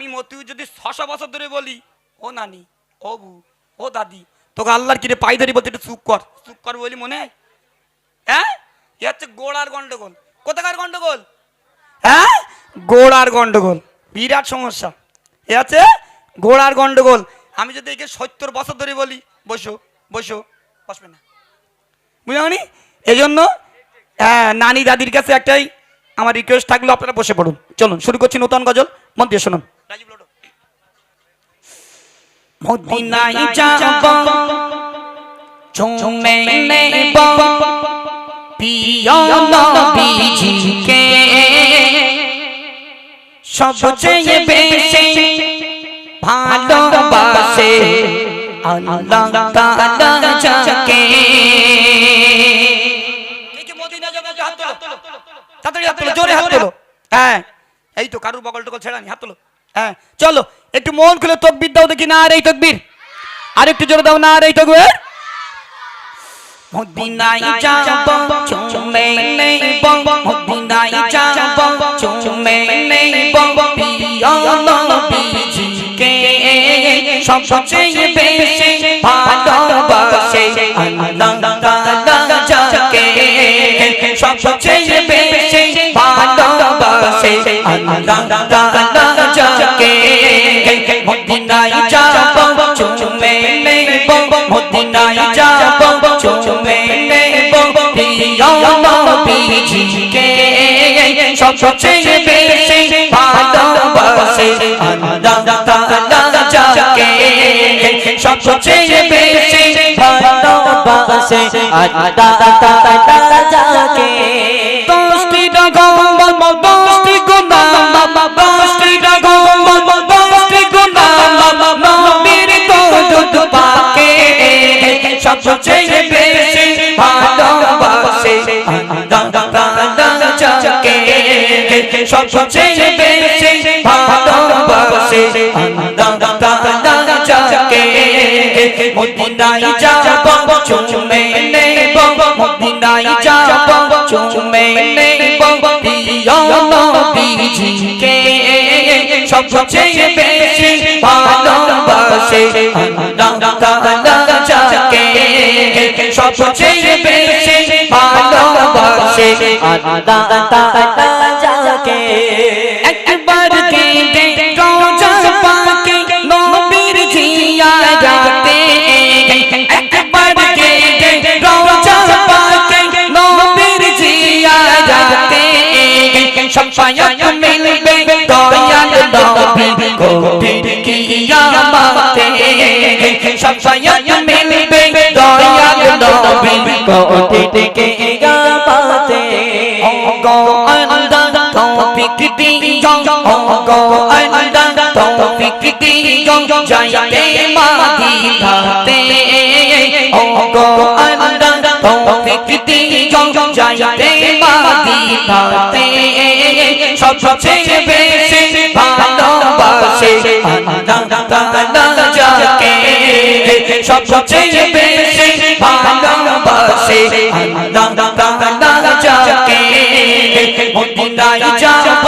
আমি মতিউ যদি ছশো বছর ধরে বলি, ও নানি, ও বু ও দাদি, তোকে আল্লাহর কিরে পাই ধরি বলতে একটু চুপ কর। চুপ কর বলি মনে? হয়? হ্যাঁ এ হচ্ছে গোড়ার গন্ডগোল। কোথাকার গন্ডগোল? হ্যাঁ? গোড়ার গন্ডগোল। বিরাট সমস্যা। এ আছে গোড়ার গন্ডগোল। আমি যদি একে সত্তর বছর ধরে বলি, বসো বসো, বসবে না। বুঝলি এই জন্য হ্যাঁ নানি দাদির কাছে একটাই আমার রিকোয়েস্ট থাকল, আপনারা বসে পড়ুন। চলুন, শুরু করছি নতুন গজল। মন দিয়ে শুনুন। মদিনায় যাব চুমে নেব প্রিয় নবীজিকে সবচেয়ে বেশি ভালোবাসে আল্লাহ তাআলা যাকে তাড়াতাড়ি হাত তোলো জোরে হাত তোলো হ্যাঁ এই তো কারুর বগল টগল ছেড়ানি হাত তোলো হ্যাঁ চলো, একটু মন খুলে তকবির দাও দেখি, না আর এই তকবির। আর একটু জোরে দাও, না আর এই তকবির। মদিনায় যাব সবচেয়ে বেশি ভালোবাসে আল্লাহ তাআলা যাকে মদিনায় যাব চুমে নেব মদিনায় যাব চুমে নেব প্রিয় নবীজিকে সবচেয়ে বেশি ভালোবাসে আল্লাহ তাআলা যাকে সবচেয়ে বেশি ভালোবাসে আল্লাহ তাআলা যাকে সবচেয়ে বেশি ভালোবাসে যাকে সবচেয়ে বেশি ভালোবাসে আল্লাহ তাআলা যাব চুমে সবচেয়ে বেশি ভালোবাসে আল্লাহ তাআলা যাকে সবচেয়ে বেশি ভালোবাসে আল্লাহ তাআলা যাকে একবার কেঁদে সফায়াত মিলবে দয়াল নবী কঠিন কিয়ামতে গো আল্লাহ তৌফিক দিও গো আল্লাহ তৌফিক দিও যাইতে মাদিনাতে গো আল্লাহ তৌফিক দিও যাইতে মাদিনাতে সবচেয়ে বেশি যাকে সবচেয়ে বেশি ভালোবাসে। আল্লাহ যাকে, মদিনায় যাব,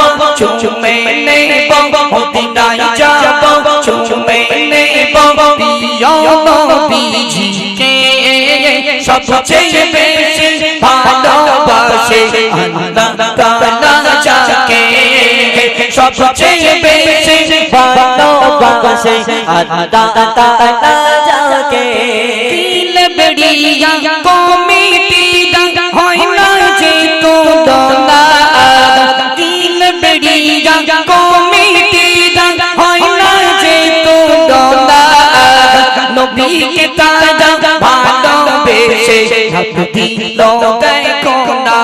চুমে নেব, মদিনায় যাব, চুমে নেব প্রিয় নবীজিকে সবচেয়ে বেশি ভালোবাসে আল্লাহ যাকে। সবচেয়ে বেশি ভালোবাসে আল্লাহ তাআলা যাকে দিল বেড়িয়া কমিটি হয় না যে তোলা দিল বেড়িয়া কমিটি হয় না যে তোলা নবীকে তারা ভালোবেসে হাত দিল দেখো না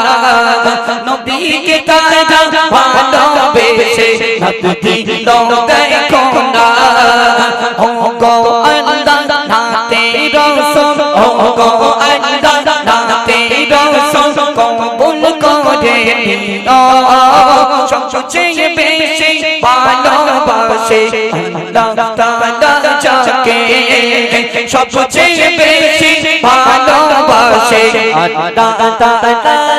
নবীকে তারা ভালোবেসে হাত দিল দেখো না ও গো আল্লাহ নাতে রসম ও গো আল্লাহ নাতে রসম কবুল করে নিও সবচেয়ে বেশি ভালোবাসে আল্লাহ তাআলা যাকে। সবচেয়ে বেশি ভালোবাসে আল্লাহ তাআলা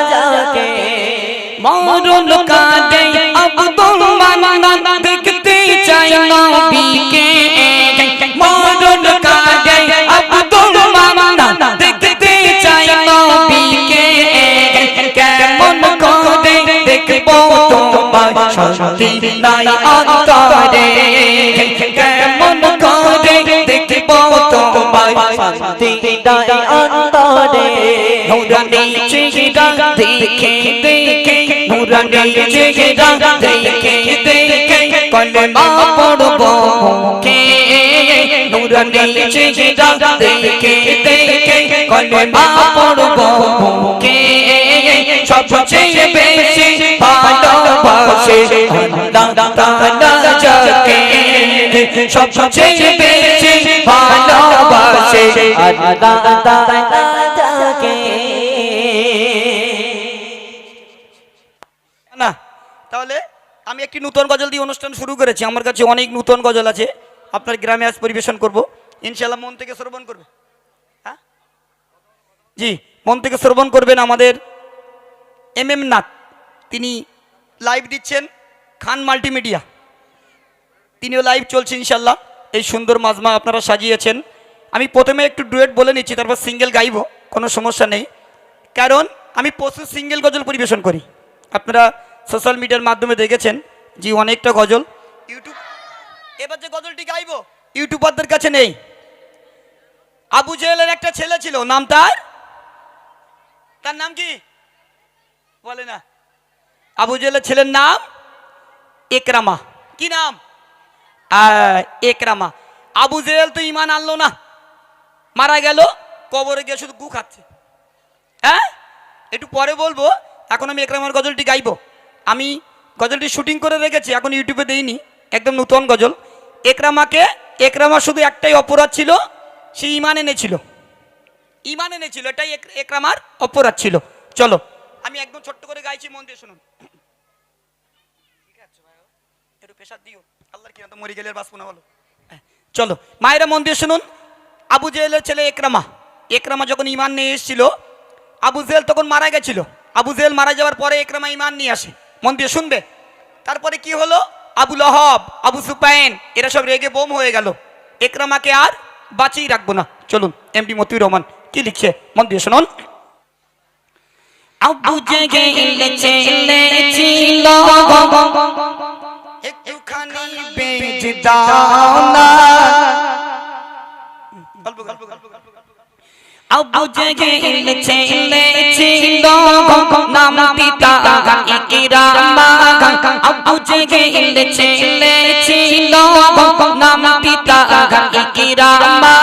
মরুল কাঁদে আব্দুল মান্নান দেখতে চাই নবীকে মরণ কাটে আব্দুল মান্নান দেখতে চাই নবীকে কেমন করে দেখব তোমার শান্তি নাই অন্তরে কেমন করে দেখব তোমার শান্তি দিদাই অন্তরে দেখে দেখে নুরানি চেহারা দেখে দেখে কলমা পড়ব মুখে নুরানি চেহারা দেখে দেখে কলমা পড়ব মুখে সবচেয়ে বেশি ভালোবাসে আল্লাহ সবচেয়ে বেশি ভালোবাসে আল্লাহ তাআলা আমি একটি নূতন গজল দিয়ে অনুষ্ঠান শুরু করেছি। আমার কাছে অনেক নূতন গজল আছে। আপনার গ্রামে আজ পরিবেশন করব। ইনশাল্লাহ মন থেকে শ্রবণ করবে। হ্যাঁ? জি, মন থেকে শ্রবণ করবেন আমাদের এম এম নাথ। তিনি লাইভ দিচ্ছেন খান মাল্টিমিডিয়া। তিনিও লাইভ চলছে ইনশাল্লাহ এই সুন্দর মাজমা আপনারা সাজিয়েছেন। আমি প্রথমে একটু ডুয়েট বলে নিচ্ছি, তারপর সিঙ্গেল গাইব, কোনো সমস্যা নেই। কারণ আমি প্রচুর সিঙ্গেল গজল পরিবেশন করি। আপনারা সোশ্যাল মিডিয়ার মাধ্যমে দেখেছেন যে অনেকটা গজল। ইউটিউব এবার যে গজলটি গাইব ইউটিউবারদের কাছে নেই। আবু জেহেলের একটা ছেলে ছিল নাম তার? তার নাম কি? বলে না। আবু জেহেলের ছেলের নাম একরামা। কি নাম? একরামা। আবু জেহেল তো ইমান আনলো না। মারা গেল কবরে গিয়ে শুধু গু খাচ্ছে। হ্যাঁ? একটু পরে বলব এখন আমি একরামার গজলটি গাইবো। আমি গজলটি শুটিং করে রেখেছি এখন ইউটিউবে দেইনি একদম নতুন গজল। একরামাকে একরামা শুধু একটাই অপরাধ ছিল সে ইমান এনেছিল। ইমান এনেছিল এটাই এক- একরামার অপরাধ ছিল। চলো আমি একদম ছোট্ট করে গাইছি মন দিয়ে শুনুন। একটু দিও। আল্লাহর মরে গেলে হ্যাঁ, চলো মায়েরা মন দিয়ে শুনুন। আবু জেহেলের ছেলে একরামা। একরামা যখন ইমান নিয়ে এসেছিল আবু জেহেল তখন মারা গেছিল। আবু জেহেল মারা যাওয়ার পরে একরামা ইমান নিয়ে আসে। মন দিয়ে শুনবে। তারপরে কি হলো? আবু লহব আবু সুপাইন এরা সব রেগে বোম হয়ে গেল। একরামাকে আর বাঁচিয়ে রাখব না। চলুন এম এমডি মতিউর রহমান কি লিখছে? মন দিয়ে শুনুন। আবু জেহেল ছেলে ছিল। একটুখানি বেজ দাও না। আবু জেহেল ছেলে ছিল নাম পিতা ইকরামা আবু জেহেল ছেলে ছিল নাম পিতা ইকরামা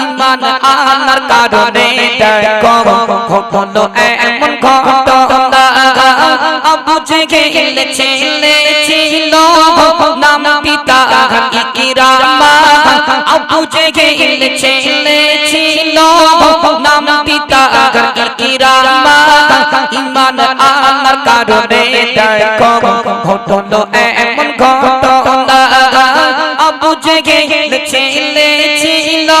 ইমান আনার কারণে দেখো ঘটলো এমন ঘটনা আবু জেহেল ছেলে ছিল নাম পিতা ইকরামা আবু জেহেল ছিল ইকরামা ইমান আনার কারণে ঘটলো এমন ঘটনা আবু জেহেল সাথীরা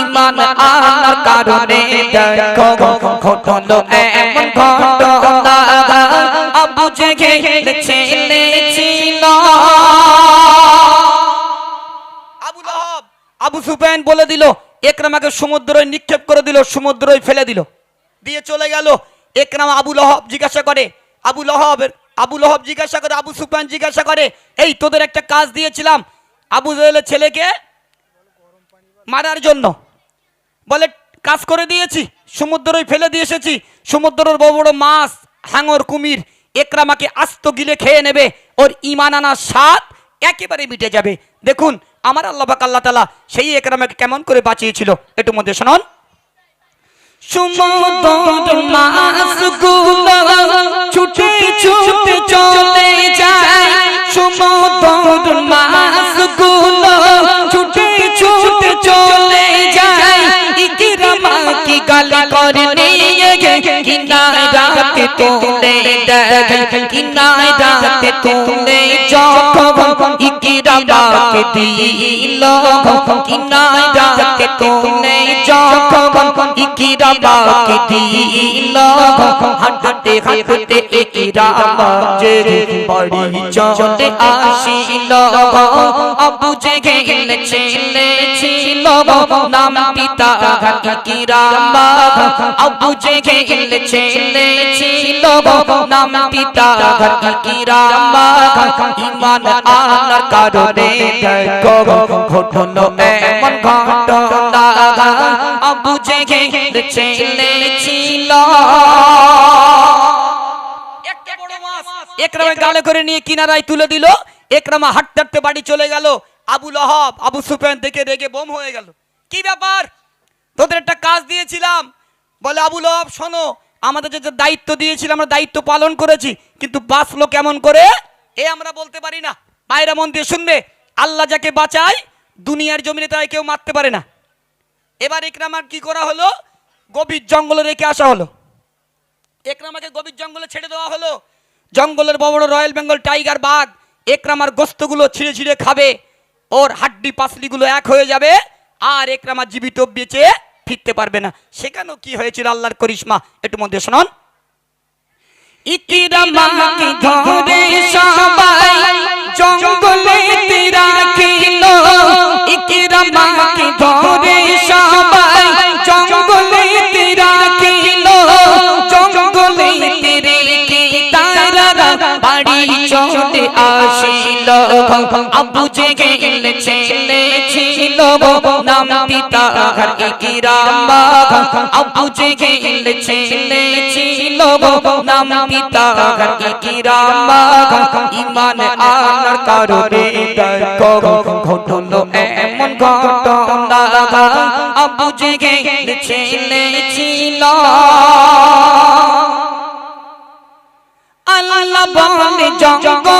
ইমান আনার কারণে দেখো ঘটলো এমন ঘটনা। আবু জেহেল ছেলে আবু লহব, আবু সুফিয়ান বলে দিল একরামাকে সমুদ্রে নিক্ষেপ করে দিল সমুদ্রে ফেলে দিল। দিয়ে চলে গেল। একরাম আবু লহব জিজ্ঞাসা করে, আবু লহবের আবু লহব জিজ্ঞাসা করে, আবু সুফিয়ান জিজ্ঞাসা করে, এই তোদের একটা কাজ দিয়েছিলাম। আবু জেহেলের ছেলেকে মারার জন্য। বলে কাজ করে দিয়েছি সমুদ্রে ফেলে দিয়ে এসেছি। সমুদ্রের বড় বড় মাছ হাঙর কুমির একরামাকে আস্ত গিলে খেয়ে নেবে। ওর ইমান আনার স্বাদ একেবারে মিটে যাবে। দেখুন আমার আল্লাহ আল্লাহ তালা সেই একরামাকে কেমন করে বাঁচিয়েছিল। একটু মধ্যে শোনান। সমুদ্র মাছগুলো ছুটে ছুটে তুলে দেখ কিনারাতে তুলে যখন ইকরামাকে দিল। কিনারাতে তুলে যখন ইকরামাকে দিল। হাঁটতে হাঁটতে ইকরামা যে বাড়ি চলে আসিল। আবু জেগে ছেলে নাম পিতা ইকরামা আবু জেগে ছেলে ছিল নাম পিতা কারণে এমন ঘটনা। আবু ছেলে ছিল একরামে গালে করে নিয়ে কিনারায় তুলে দিল। একরামা হাঁটতে হাঁটতে বাড়ি চলে গেল। আবু লহব, আবু সুফিয়ান থেকে রেগে বোম হয়ে গেল। কি ব্যাপার? তোদের একটা কাজ দিয়েছিলাম। বলে, আবু লহব, শোনো, আমাদের যে দায়িত্ব দিয়েছিলাম আমরা দায়িত্ব পালন করেছি, কিন্তু বাঁচলো কেমন করে? এ আমরা বলতে পারি না। বাইরে মন দিয়ে শুনবে, আল্লাহ যাকে বাঁচায়, দুনিয়ার জমিনে তাই কেউ মারতে পারে না। এবার একরামার কি করা হলো? গভীর জঙ্গলে রেখে আসা হলো। একরামাকে গভীর জঙ্গলে ছেড়ে দেওয়া হলো। জঙ্গলের বড় রয়্যাল বেঙ্গল টাইগার বাঘ একরামার গোস্তগুলো ছিঁড়ে ছিঁড়ে খাবে। ওর হাড্ডি পাসলিগুলো এক হয়ে যাবে, আর একরামা জীবিত বেঁচে ফিরতে পারবে না। সেখানেও কি হয়েছিল আল্লাহর করিশ্মা? একটু মধ্যে শোনান। ইকিরামাকে ধরে সবাই, জঙ্গলে রাখিল ইকিরামাকে ধরে আসিল আবু জেগে ছেলে। ছিল নাম পিতা ইকিরামা আবু জেগে ছেলে। ছিল নাম পিতা ইকিরামা ইমান আনার কারণে ঘটলো। এমন ঘটনা। আবু জেগে ছেলে। ছিল আল্লাহ বলে জঙ্গলের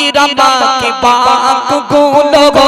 ইকরামা কি বাকগুলো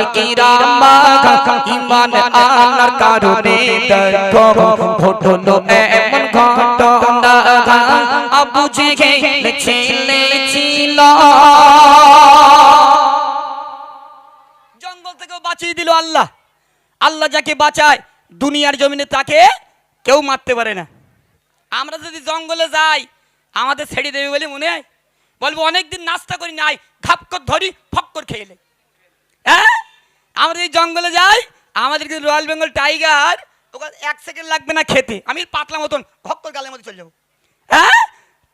ইকরামা ইমান আনার কারণে দেখো ঘটলো এমন ঘটনা আবু জেহেল ছেলে ছিল জঙ্গল থেকেও বাঁচিয়ে দিল আল্লাহ। আল্লাহ যাকে বাঁচায়, দুনিয়ার জমিনে তাকে কেউ মারতে পারে না। আমরা যদি জঙ্গলে যাই, আমাদের ছেড়ে দেবে বলে মনে হয়? বলব, অনেকদিন নাস্তা করি নাই ঘাপ কর ধরি ফক করে খেয়ে হ্যাঁ? আমরা এই জঙ্গলে যাই, আমাদের কিন্তু রয়্যাল বেঙ্গল টাইগার, ওকে এক সেকেন্ড লাগবে না খেতে। আমি পাতলা মতন করে গালের মধ্যে চলে যাব। হ্যাঁ?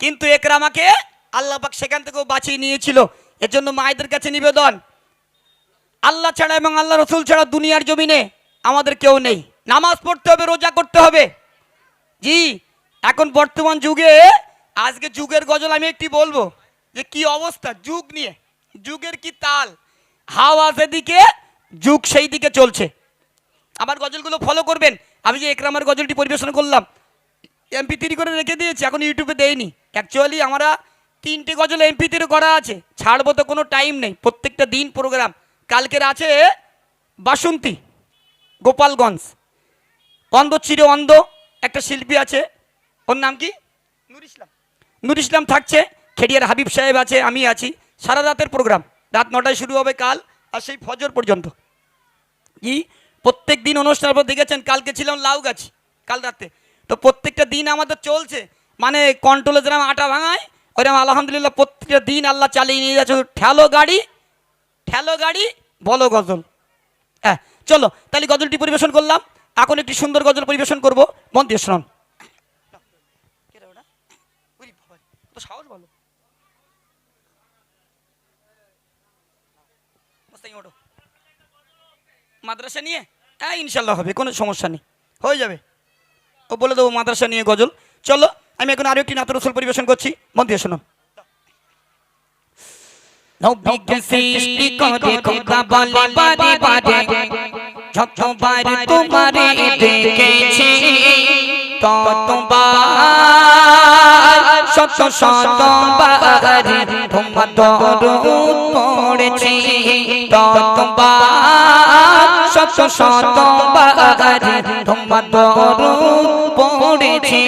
কিন্তু একরামাকে আল্লাহ পাক সেখান থেকেও বাঁচিয়ে নিয়েছিল। এর জন্য মায়েদের কাছে নিবেদন। আল্লাহ ছাড়া এবং আল্লাহ রসুল ছাড়া দুনিয়ার জমিনে আমাদের কেউ নেই। নামাজ পড়তে হবে, রোজা করতে হবে। জি, এখন বর্তমান যুগে, আজকে যুগের গজল আমি একটি বলব যে কি অবস্থা? যুগ নিয়ে। যুগের কি তাল? হাওয়া সেদিকে যুগ সেই দিকে চলছে। আমার গজলগুলো ফলো করবেন। আমি যে একরামের গজলটি পরিবেশন করলাম এমপি থ্রি করে রেখে দিয়েছি এখন ইউটিউবে দেয়নি। অ্যাকচুয়ালি আমরা তিনটে গজল এমপিতে করা আছে। ছাড়বো তো কোনো টাইম নেই। প্রত্যেকটা দিন প্রোগ্রাম কালকের আছে বাসন্তী গোপালগঞ্জ। অন্ধ চিরে অন্ধ একটা শিল্পী আছে। ওর নাম কি? নুর ইসলাম। নুর ইসলাম থাকছে। খেডিয়ার হাবিব সাহেব আছে আমি আছি। সারা রাতের প্রোগ্রাম রাত নটায় শুরু হবে কাল আর সেই ফজর পর্যন্ত। কি? প্রত্যেক দিন অনুষ্ঠান পর দেখেছেন কালকে ছিলাম লাউ গাছ কাল রাতে। তো প্রত্যেকটা দিন আমাদের চলছে। মানে কন্ট্রোলে যেরকম আটা ভাঙায় ওইরকম আলহামদুলিল্লাহ প্রত্যেকটা দিন আল্লাহ চালিয়ে নিয়ে যাচ্ছে। ঠেলো গাড়ি ঠেলো গাড়ি, বলো গজল। হ্যাঁ চলো, তাহলে গজলটি পরিবেশন করলাম। এখন একটি সুন্দর গজল পরিবেশন করব। মন দিয়ে সাহস বলো। মাদ্রাসা নিয়ে? হ্যাঁ ইনশাল্লাহ হবে কোনো সমস্যা নেই। হয়ে যাবে। ও বলে দেবো মাদ্রাসা নিয়ে গজল। চলো আমি এখন আরও একটি নাতর রসুল পরিবেশন করছি। মন দিয়ে শুনুন নবীকে সৃষ্টি করে খোদা বলে বারে বারে যতবার তোমারে দেখেছি ততবার শত শত শতবার তোমার পড়েছি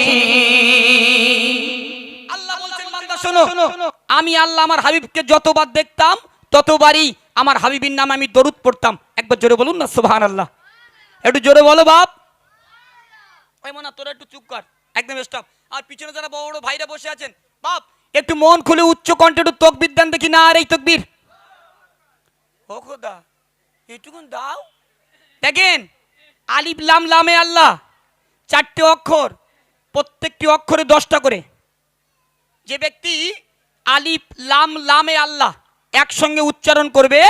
আমি আল্লাহ আমার হাবিবকে যতবার দেখতাম, ততবারই আমার হাবিবির নামে আমি দরুদ পড়তাম। একবার জোরে বলুন না সুবহান আল্লাহ একটু জোরে বলো বাপ। ওই মনা, তোরা একটু চুপ কর। একদম স্টপ আর পিছনে যারা বড় বড় ভাইরা বসে আছেন, বাপ, একটু মন খুলে উচ্চ কণ্ঠে একটু তকবির দেন দেখি, না আর এই তকবির। ও খোদা এটুকুন দাও। দেখেন, আলিফ, লাম, লামে আল্লাহ, চারটে অক্ষর, প্রত্যেকটি অক্ষরে দশটা করে। যে ব্যক্তি আলিফ, লাম, লামে আল্লাহ একসঙ্গে উচ্চারণ করবে,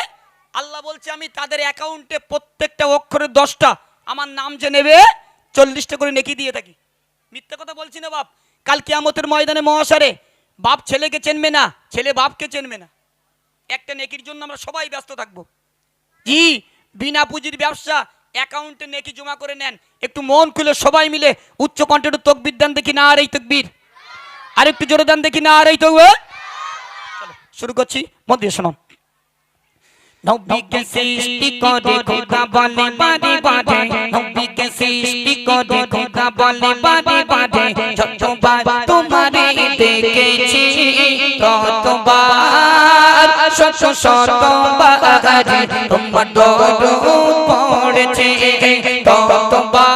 আল্লাহ বলছে, আমি তাদের অ্যাকাউন্টে প্রত্যেকটা অক্ষরে দশটা, আমার নাম যে নেবে, চল্লিশটা করে নেকি দিয়ে থাকি। মিথ্যা কথা বলছি না, বাপ। কাল কিয়ামতের ময়দানে মহাসারে বাপ ছেলেকে চেনবে না, ছেলে বাপকে চেনবে না। একটা নেকির জন্য আমরা সবাই ব্যস্ত থাকব। জি, বিনা পুঁজির ব্যবসা, অ্যাকাউন্টে নেকি জমা করে নেন। একটু মন খুলে সবাই মিলে উচ্চ কণ্ঠে একটু তকবির দেন দেখি না আর এই তকবির। আর একটু জোরে দেন দেখি না আর এই তকবির। শুরু করছি, মন দিয়ে শোনান নবীকে সৃষ্টি করে খোদা বলে বারে বারে নবীকে সৃষ্টি করে খোদা বলে বারে বারে যতবার তোমারে দেখেছি ততবার শত শতবার তোমার দরুদ পড়েছে ততবার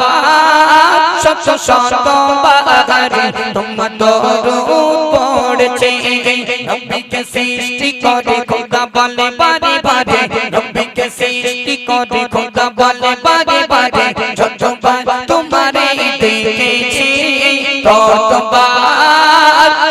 শত শতবার তোমার দরুদ পড়েছে নবীকে সৃষ্টি করে খোদা বলে বারে বারে নবীকে সৃষ্টি করে খোদা বলে বারে বারে যতবার তোমারে দেখেছি, ততবার